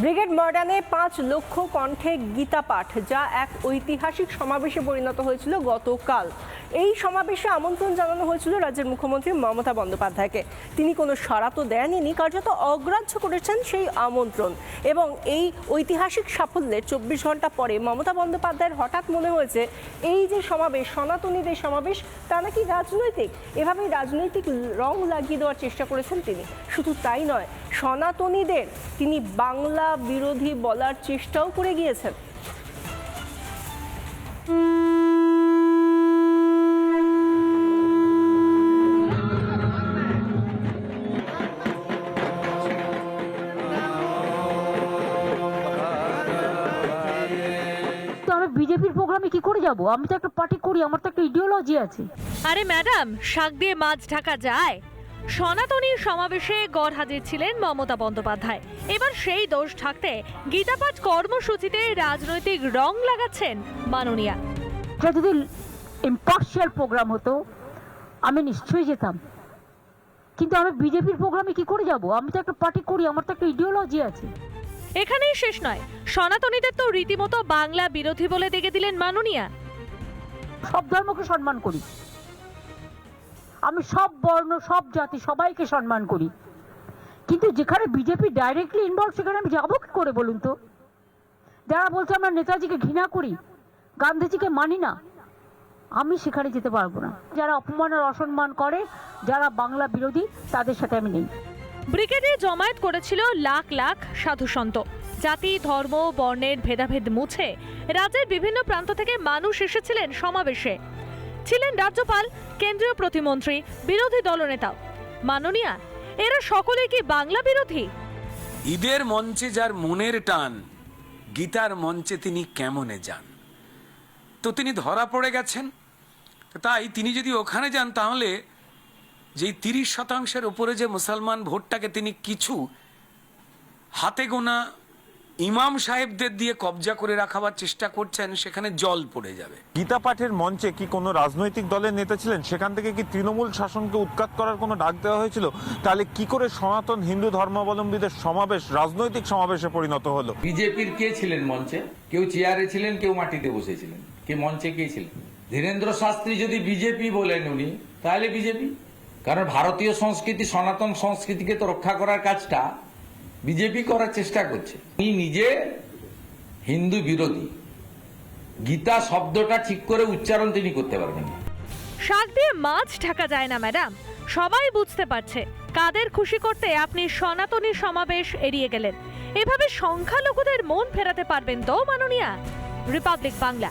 Brigade ময়দানে পাঁচ লক্ষ কণ্ঠে গীতা পাঠ যা এক ঐতিহাসিক সমাবেশে পরিণত হয়েছিল গতকাল। এই সমাবেশে আমন্ত্রণ জানানো হয়েছিল রাজ্যের মুখ্যমন্ত্রী মমতা বন্দ্যোপাধ্যায়কে। তিনি কোনো সাড়া তো দেননি, কার্যত অগ্রাহ্য করেছেন সেই আমন্ত্রণ। এবং এই ঐতিহাসিক সাফল্যের চব্বিশ ঘণ্টা পরে মমতা বন্দ্যোপাধ্যায়ের হঠাৎ মনে হয়েছে, এই যে সমাবেশ, সনাতনীদের সমাবেশ, তা নাকি রাজনৈতিক? এভাবেই রাজনৈতিক রং লাগিয়ে দেওয়ার চেষ্টা করেছেন তিনি। শুধু তাই নয়, সনাতনীদের, তিনি বাংলা বিরোধী বলার চেষ্টাও করে গিয়েছেন। বিজেপির প্রোগ্রামে কি করে যাব? আমি তো একটা পার্টি করি আমার তো একটা ইডিওলজি আছে। আরে ম্যাডাম শাক দিয়ে মাছ ঢাকা যায়? সনাতনীর সমাবেশে গড় হাজির ছিলেন মমতা বন্দ্যোপাধ্যায়। এবার সেই দোষ ঢাকতে গীতাপাঠ কর্মসূচিতে রাজনৈতিক রং লাগাচ্ছেন মাননীয়া। এটা যদি ইম্পার্শিয়াল প্রোগ্রাম হতো আমি নিশ্চয়ই যেতাম। কিন্তু আমি বিজেপির প্রোগ্রামে কি করে যাব? আমি তো একটা পার্টি করি আমার তো একটা ইডিওলজি আছে। এখানেই শেষ নয়। সনাতনীদের তো রীতিমতো বাংলা বিরোধী বলে দেখে দিলেন মাননীয়া। সব ধর্মকে সম্মান করি। আমি সব বর্ণ, সব জাতি, সবাইকে সম্মান করি। কিন্তু যেখানে বিজেপি ডাইরেক্টলি ইনভলভ সেখানে আমি যাব কি করে বলুন তো? যারা বলছে আমরা নেতাজিকে ঘৃণা করি, গান্ধীজিকে মানি না, আমি সেখানে যেতে পারব না। যারা অপমান আর অসম্মান করে, যারা বাংলা বিরোধী, তাদের সাথে আমি নেই। ব্রিগেডে জমায়েত করেছিল লাখ লাখ সাধু সন্ত। জাতি, ধর্ম, বর্ণের ভেদাভেদ মুছে রাজ্যের বিভিন্ন প্রান্ত থেকে মানুষ এসেছিলেন সমাবেশে। ছিলেন রাজ্যপাল, কেন্দ্রীয় প্রতিমন্ত্রী, বিরোধী দলনেতা। মাননীয়া, এরা সকলে কি বাংলা বিরোধী? ঈদের মঞ্চে যার মনের টান, গীতার মঞ্চে তিনি কেমনে যান? তো তিনি ধরা পড়ে গেছেন? তাই তিনি যদি ওখানে যান তাহলে যেই তিরিশ শতাংশের উপরে যে মুসলমান ভোটটাকে তিনি কিছু হাতে গোনা ইমাম সাহেবদের দিয়ে কবজা করে রাখাবার চেষ্টা করছেন সেখানে জল পড়ে যাবে। গীতা পাঠের মঞ্চে কি কোনো রাজনৈতিক দলের নেতা ছিলেন? সেখান থেকে কি তৃণমূল শাসনকে উৎখাত করার কোনো ডাক দেওয়া হয়েছিল? তাহলে কি করে সনাতন হিন্দু ধর্মাবলম্বীদের সমাবেশ রাজনৈতিক সমাবেশে পরিণত হলো? বিজেপির কে ছিলেন মঞ্চে? কেউ চেয়ারে ছিলেন কেউ মাটিতে বসেছিলেন। কে মঞ্চে কে ছিলেন? ধীরেন্দ্র শাস্ত্রী যদি বিজেপি বলেন উনি তাহলে বিজেপি? কারণ ভারতীয় সংস্কৃতি, সনাতন সংস্কৃতিকে তো রক্ষা করার কাজটা বিজেপি করার চেষ্টা করছে। উনি নিজে হিন্দু বিরোধী। গীতা শব্দটা ঠিক করে উচ্চারণ তিনি করতে পারবেন শাক দিয়ে মাছ ঢাকা যায় না, ম্যাডাম। সবাই বুঝতে পারছে। কাদের খুশি করতে আপনি সনাতনী সমাবেশ এড়িয়ে গেলেন। এভাবে সংখ্যালঘুদের মন ফেরাতে পারবেন তো, মাননীয়া? রিপাবলিক বাংলা।